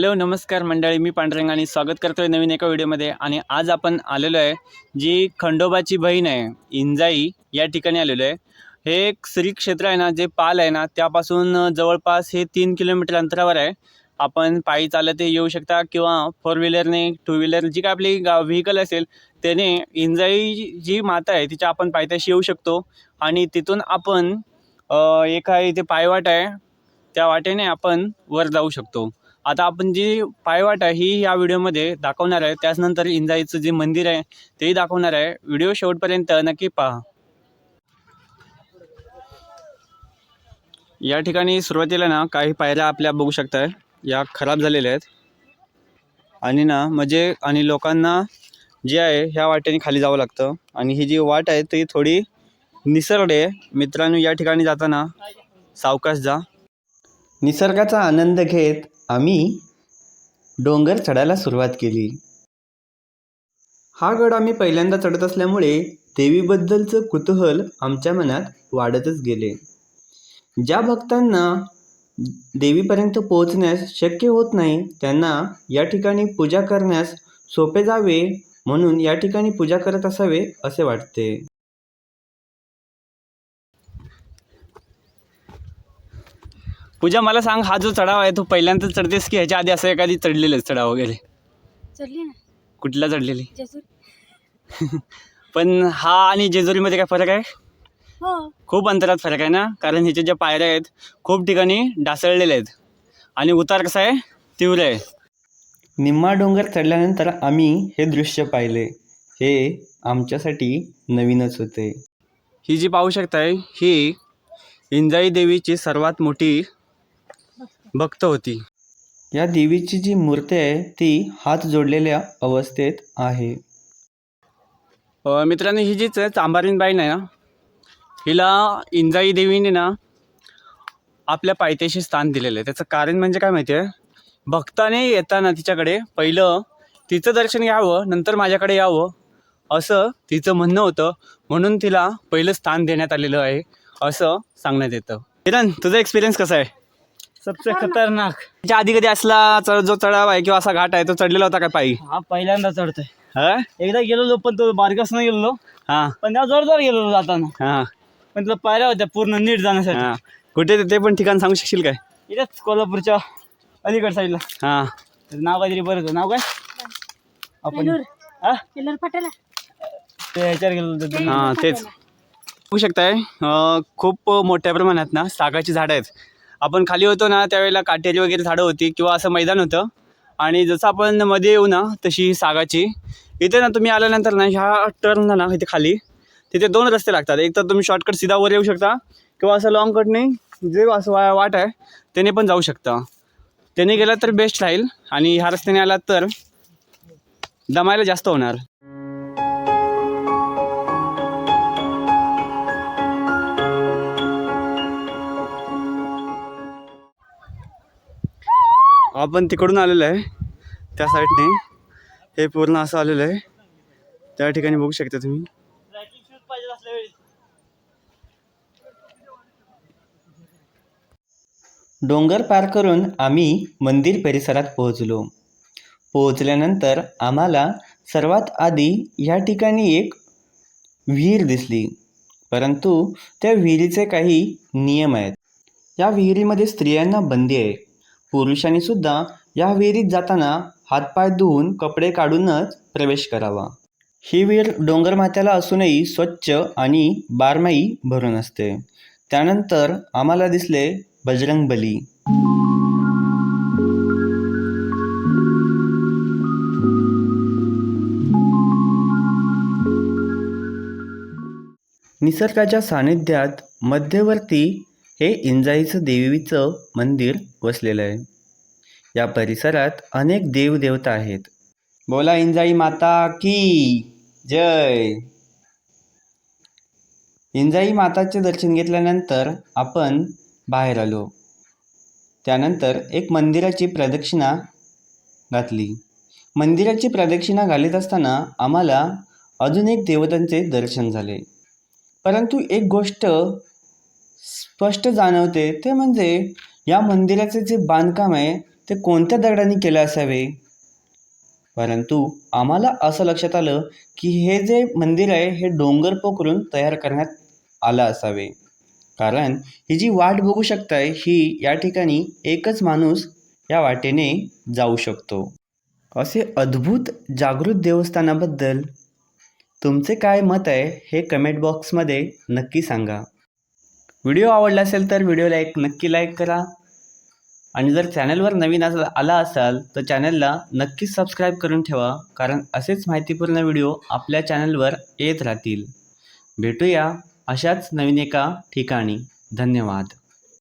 Hello नमस्कार मंडळी मी पांडुरंग आणि स्वागत करतोय नवीन एका व्हिडिओमध्ये. आणि आज आपण आलेलो आहे जी खंडोबाची बहीण आहे इंजाई या ठिकाणी आलेलो आहे. हे एक श्री क्षेत्र आहे ना जे पाल आहे ना त्यापासून जवळपास हे तीन किलोमीटर अंतरावर आहे. आपण पायी चालत येऊ शकता किंवा फोर व्हीलरने टू व्हीलर जी काय आपली गा व्हेकल असेल त्याने इंजाई जी माता आहे तिच्या आपण पायथ्याशी येऊ शकतो. आणि तिथून आपण एका इथे पायवाट आहे त्या वाटेने आपण वर जाऊ शकतो. आता आपण जी पायवाट आहे ही या व्हिडिओमध्ये दाखवणार आहे. त्याचनंतर इंजाईचं जे मंदिर आहे तेही दाखवणार आहे. व्हिडिओ शेवटपर्यंत नक्की पहा. या ठिकाणी सुरुवातीला ना काही पायऱ्या आपल्या बघू शकताय. या खराब झालेल्या आहेत. आणि ना म्हणजे आणि लोकांना जे आहे ह्या वाटेने खाली जावं लागतं. आणि ही जी वाट आहे ती थोडी निसरडे मित्रांनो या ठिकाणी जाताना सावकाश जा. निसर्गाचा आनंद घेत आम्ही डोंगर चढायला सुरुवात केली. हा गड आम्ही पहिल्यांदा चढत असल्यामुळे देवीबद्दलचं कुतूहल आमच्या मनात वाढतच गेले. ज्या भक्तांना देवीपर्यंत पोहोचण्यास शक्य होत नाही त्यांना या ठिकाणी पूजा करण्यास सोपे जावे म्हणून या ठिकाणी पूजा करत असावे असे वाटते. पूजा मला सांग हा जो चढाव आहे तो पहिल्यांदा चढतेस की ह्याच्या आधी असं एखादी चढलेलं चढाव वगैरे? चढली ना. कुठला चढलेली? जेजूर. पण हा आणि जेजुरीमध्ये काय फरक आहे? हो. खूप अंतरात फरक आहे ना? कारण ह्याच्या ज्या पायऱ्या आहेत खूप ठिकाणी ढासळलेल्या आहेत. आणि उतार कसा आहे? तीव्र आहे. निम्मा डोंगर चढल्यानंतर आम्ही हे दृश्य पाहिले. हे आमच्यासाठी नवीनच होते. ही जी पाहू शकताय ही इंजाई देवीची सर्वात मोठी भक्त होती. या देवीची जी मूर्ती आहे ती हात जोडलेल्या अवस्थेत आहे. अ, मित्रांनो ही जीच चांबारीन बाईन आहे ना हिला इंजाई देवीने ना आपल्या पायथ्याशी स्थान दिलेलं आहे. त्याचं कारण म्हणजे काय माहिती आहे? भक्ताने येताना तिच्याकडे पहिलं तिचं दर्शन घ्यावं नंतर माझ्याकडे यावं असं तिचं म्हणणं होतं. म्हणून तिला पहिलं स्थान देण्यात आलेलं आहे असं सांगण्यात येतं. किरण तुझा एक्सपिरियन्स कसा आहे? सबसे खतरनाक. त्याच्या आधी कधी असला चढ जो चढाव आहे किंवा असा घाट आहे तो चढलेला होता काय पायी? हा पहिल्यांदा चढतोय. हा? एकदा गेलेलो पण तो बारकास नाही गेलेलो. हां. पण त्या जोरदार गेलेलो जाताना. हां. पण तुला पायऱ्या होत्या पूर्ण नीट जाण्यासाठी. हां. कुठे ते- ते पण ठिकाण सांगू शकशील काय? इथेच कोल्हापूरच्या अलीकड साईडला हां. त्याचं नाव काहीतरी बरं होतं. नाव काय? आपण हा? ते ह्याच्यावर गेलो होतो. हां तेच. बघू शकताय. अं, खूप मोठ्या प्रमाणात ना सागाची झाडं आहेत. आपण खाली होतो ना त्यावेळेला काटेरी वगैरे झाडं होती किंवा असं मैदान होतं. आणि जसं आपण मध्ये येऊ ना तशी सागाची. इथे ना तुम्ही आल्यानंतर ना ह्या टर्नला ना इथे खाली तिथे दोन रस्ते लागतात. एक तर तुम्ही शॉर्टकट सीधावर येऊ शकता किंवा असं लॉंग कटने जे असं वा वाट आहे त्याने पण जाऊ शकता. त्याने गेला तर बेस्ट राहील. आणि ह्या रस्त्याने आला तर दमायला जास्त होणार. आपण तिकडून आलेलो आहे. त्या साईडने हे पूर्ण असं आलेलं आहे. त्या ठिकाणी बघू शकता तुम्ही. डोंगर पार करून आम्ही मंदिर परिसरात पोहोचलो. पोहोचल्यानंतर आम्हाला सर्वात आधी या ठिकाणी एक विहीर दिसली. परंतु त्या विहिरीचे काही नियम आहेत. या विहिरीमध्ये स्त्रियांना बंदी आहे. पुरुषांनी सुद्धा या विहिरीत जाताना हातपाय धुवून कपडे काढूनच प्रवेश करावा. ही विहीर डोंगरमाथ्याला असूनही स्वच्छ आणि बारमाही भरून असते. त्यानंतर आम्हाला दिसले बजरंग बली. निसर्गाच्या सानिध्यात मध्यवर्ती हे इंजाईचं देवीचं मंदिर वसलेलं आहे. या परिसरात अनेक देवदेवता आहेत. बोला इंजाई माता की जय. इंजाई माताचे दर्शन घेतल्यानंतर आपण बाहेर आलो. त्यानंतर एक मंदिराची प्रदक्षिणा घातली. मंदिराची प्रदक्षिणा घालत असताना आम्हाला अजून एक देवतांचे दर्शन झाले. परंतु एक गोष्ट स्पष्ट जाणवते ते म्हणजे या मंदिराचे जे बांधकाम आहे ते कोणत्या दगडाने केलं असावे? परंतु आम्हाला असं लक्षात आलं की हे जे मंदिर आहे हे डोंगर पोखरून तयार करण्यात आलं असावे. कारण ही जी वाट बघू शकताय ही या ठिकाणी एकच माणूस या वाटेने जाऊ शकतो. असे अद्भुत जागृत देवस्थानाबद्दल तुमचे काय मत आहे हे कमेंट बॉक्समध्ये नक्की सांगा. व्हिडिओ आवडला असेल तर व्हिडिओला एक नक्की लाईक करा. आणि जर चॅनलवर नवीन असा आला असाल तर चॅनलला नक्कीच सबस्क्राईब करून ठेवा कारण असेच माहितीपूर्ण व्हिडिओ आपल्या चॅनलवर येत राहतील. भेटूया अशाच नवीन एका ठिकाणी. धन्यवाद.